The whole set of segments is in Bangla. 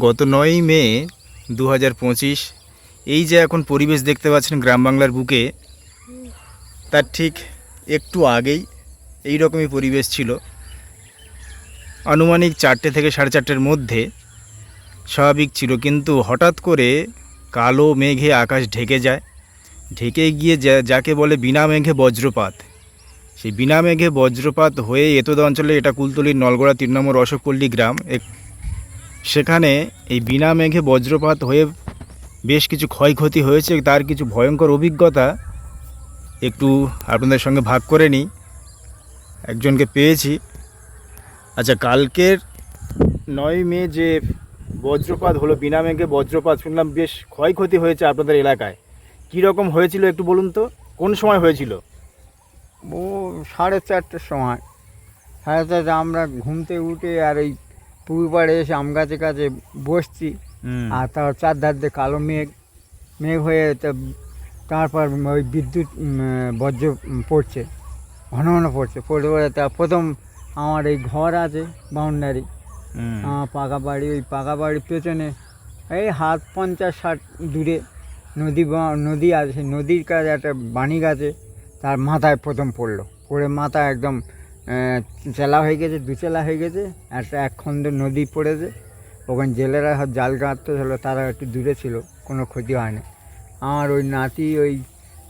গত নয়ই মে দু হাজার পঁচিশ, এই যে এখন পরিবেশ দেখতে পাচ্ছেন গ্রাম বাংলার বুকে, তার ঠিক একটু আগেই এই রকমই পরিবেশ ছিল। আনুমানিক চারটে থেকে সাড়ে চারটের মধ্যে স্বাভাবিক ছিল, কিন্তু হঠাৎ করে কালো মেঘে আকাশ ঢেকে যায়। ঢেকে গিয়ে যাকে বলে বিনা মেঘে বজ্রপাত। সেই বিনা মেঘে বজ্রপাত হয়ে এতদ অঞ্চলে এটা কুলতলির নলগড়া তিন নম্বর অশোকপল্লী গ্রাম, এক- সেখানে এই বিনা মেঘে বজ্রপাত হয়ে বেশ কিছু ক্ষয়ক্ষতি হয়েছে, তার কিছু ভয়ঙ্কর অভিজ্ঞতা একটু আপনাদের সঙ্গে ভাগ করে নিই। একজনকে পেয়েছি। আচ্ছা কালকের নয় মে যে বজ্রপাত হলো, বিনা মেঘে বজ্রপাত শুনলাম বেশ ক্ষয়ক্ষতি হয়েছে আপনাদের এলাকায়। কী রকম হয়েছিল একটু বলুন তো? কোন সময় হয়েছিল? ও, সাড়ে চারটের সময়। সাড়ে চারটে আমরা ঘুম থেকে উঠে আর এই পুকুর পাড়ে এসে আম গাছে কাছে বসছি। আর তার চার ধার দিয়ে কালো মেঘ মেঘ হয়ে তারপর ওই বিদ্যুৎ বজ্র পড়ছে ঘন ঘন পড়ছে। পড়ে পড়ে তা প্রথম আমার এই ঘর আছে বাউন্ডারি আমার পাকা বাড়ি ওই পাকা বাড়ির পেছনে এই হাত পঞ্চাশ ষাট দূরে নদী নদী আছে সেই নদীর কাছে একটা বাণী গাছে তার মাথায় প্রথম পড়ল। পড়ে মাথায় একদম চেলা হয়ে গেছে দুচেলা হয়ে গেছে একটা এক খন্ড নদী পড়েছে। ওখানে জেলেরা জাল গাঁততে ছিল তারা একটু দূরে ছিল কোনো ক্ষতি হয়নি। আমার ওই নাতি ওই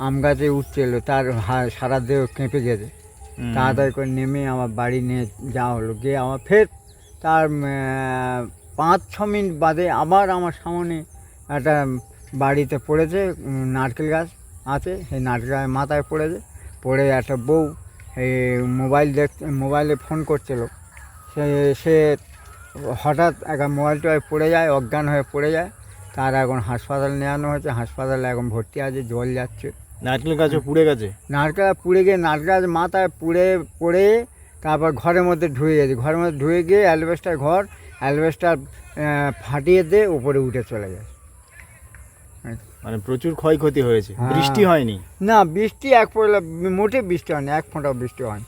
আম গাছে উঠছিল তার সারা দেহ কেঁপে গেছে। তাড়াতাড়ি করে নেমে আমার বাড়ি নিয়ে যাওয়া হলো। গিয়ে আমার ফের তার পাঁচ ছ মিনিট বাদে আবার আমার সামনে একটা বাড়িতে পড়েছে নারকেল গাছ আছে সেই নারকেল গাছের মাথায় পড়েছে। পড়ে একটা বউ মোবাইল দেখ মোবাইলে ফোন করছিল। সে সে হঠাৎ একটা মোবাইলটা পড়ে যায় অজ্ঞান হয়ে পড়ে যায়। তার এখন হাসপাতাল নেওয়ানো হয়েছে হাসপাতালে এখন ভর্তি আছে জল যাচ্ছে। নারকেল গাছও পুড়ে গেছে? নারকেল পুড়ে গিয়ে নারকেল গাছ মাথায় পুড়ে পড়ে তারপর ঘরের মধ্যে ঢুয়ে গেছে। ঘরের মধ্যে ঢুয়ে গিয়ে অ্যালবেস্টার ঘর অ্যালবেস্টার ফাটিয়ে দিয়ে উপরে উঠে চলে গেছে। মানে প্রচুর ক্ষয়ক্ষতি হয়েছে। হ্যাঁ। বৃষ্টি হয়নি। না বৃষ্টি এক পড়লে মোটে বৃষ্টি হয়নি এক ফোঁটাও বৃষ্টি হয়নি।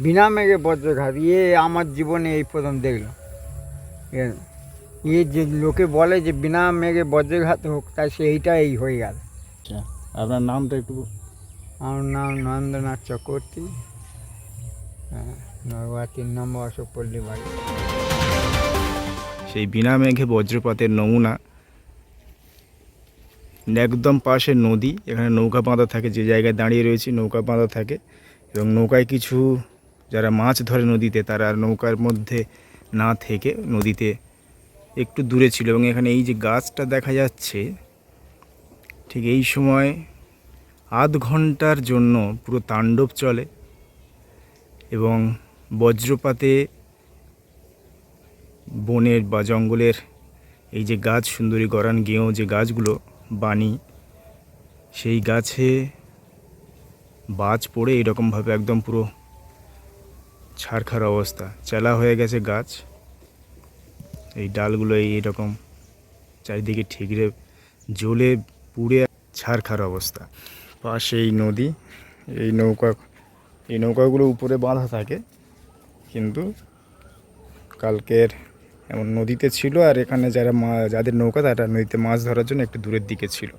বিনা মেঘে বজ্রঘাত ইয়ে আমার জীবনে এই প্রথম দেখলাম। এ- ইয়ে যে লোকে বলে যে বিনা মেঘে বজ্রঘাত হোক তাই সেইটা এই হয়ে গেল। আচ্ছা আপনার নামটা একটু আমার নাম নন্দনাথ চক্রবর্তী। হ্যাঁ তিন নম্বর অশোক পল্লী বাড়ি। সেই বিনা মেঘে বজ্রপাতের নমুনা একদম পাশে নদী, এখানে নৌকা বাঁধা থাকে, যে জায়গায় দাঁড়িয়ে রয়েছে নৌকা বাঁধা থাকে এবং নৌকায় কিছু, যারা মাছ ধরে নদীতে, তারা নৌকার মধ্যে না থেকে নদীতে একটু দূরে ছিল এবং এখানে এই যে গাছটা দেখা যাচ্ছে, ঠিক এই সময় আধ ঘণ্টার জন্য পুরো তাণ্ডব চলে এবং বজ্রপাতে বনের বা জঙ্গলের এই যে গাছ, সুন্দরী গরান গেঁয়ো যে গাছগুলো বানি সেই গাছে বাজ পড়ে এরকমভাবে একদম পুরো ছারখার অবস্থা। চেলা হয়ে গেছে গাছ। এই ডালগুলো এই এরকম চারিদিকে ঠিকরে জ্বলে পুড়ে ছারখার অবস্থা। পাশে এই নদী, এই নৌকা, এই নৌকাগুলো উপরে বাঁধা থাকে, কিন্তু কালকের এমন নদীতে ছিল আর এখানে যারা মা, যাদের নৌকা, তারা নদীতে মাছ ধরার জন্য একটু দূরের দিকে ছিল।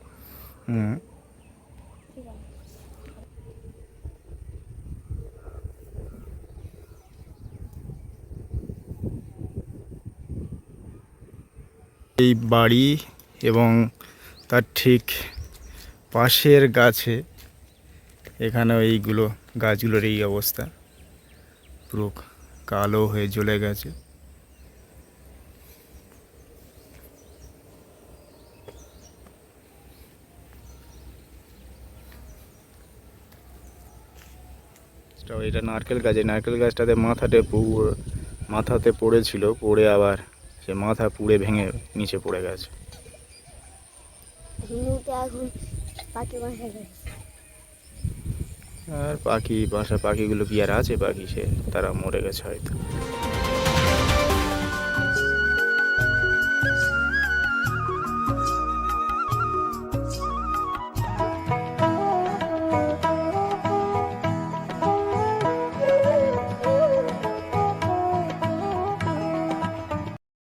এই বাড়ি এবং তার ঠিক পাশের গাছে এখানেও এইগুলো, গাছগুলোর এই অবস্থা। পুরো কালো হয়ে জ্বলে গেছে। তো এটা নারকেল গাছ এই নারকেল গাছটাতে মাথাতে মাথাতে পড়েছিল পড়ে আবার সে মাথা পুড়ে ভেঙে নিচে পড়ে গেছে। আর পাখি বাসা পাখিগুলো কি আর আছে? পাখি সে তারা মরে গেছে হয়তো।